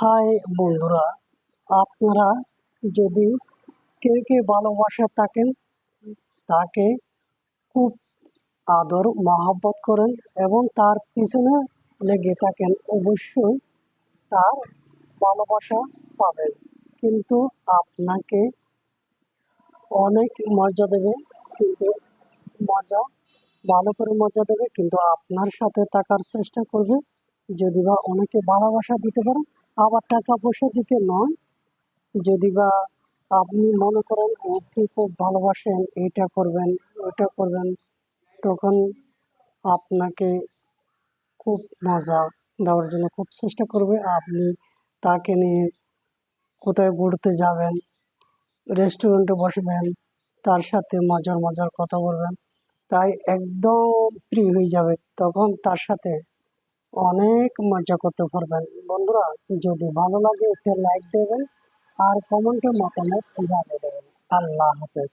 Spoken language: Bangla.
হাই বন্ধুরা, আপনারা যদি কে কে ভালোবাসা থাকেন, তাকে খুব আদর, মহাব্বত করেন এবং তার পিছনে লেগে থাকেন, অবশ্যই তার ভালোবাসা পাবেন। কিন্তু আপনাকে অনেক মজা দেবে, কিন্তু মজা, ভালো করে মজা দেবে, কিন্তু আপনার সাথে থাকার চেষ্টা করবে। যদি বা অনেকে ভালোবাসা দিতে পারেন, আবার টাকা পয়সা দিতে নয়। যদি বা আপনি মনে করেন ওকে খুব ভালোবাসেন এইটা করবেন ওইটা করবেন, তখন আপনাকে খুব মজা দেওয়ার জন্য খুব চেষ্টা করবে। আপনি তাকে নিয়ে কোথায় ঘুরতে যাবেন, রেস্টুরেন্টে বসবেন, তার সাথে মজার মজার কথা বলবেন, তাই একদম ফ্রি হয়ে যাবে। তখন তার সাথে অনেক মজা করতে পারবেন। বন্ধুরা, যদি ভালো লাগে একটা লাইক দেবেন আর কমেন্টে মতামত জানিয়ে দেবেন। আল্লাহ হাফেজ।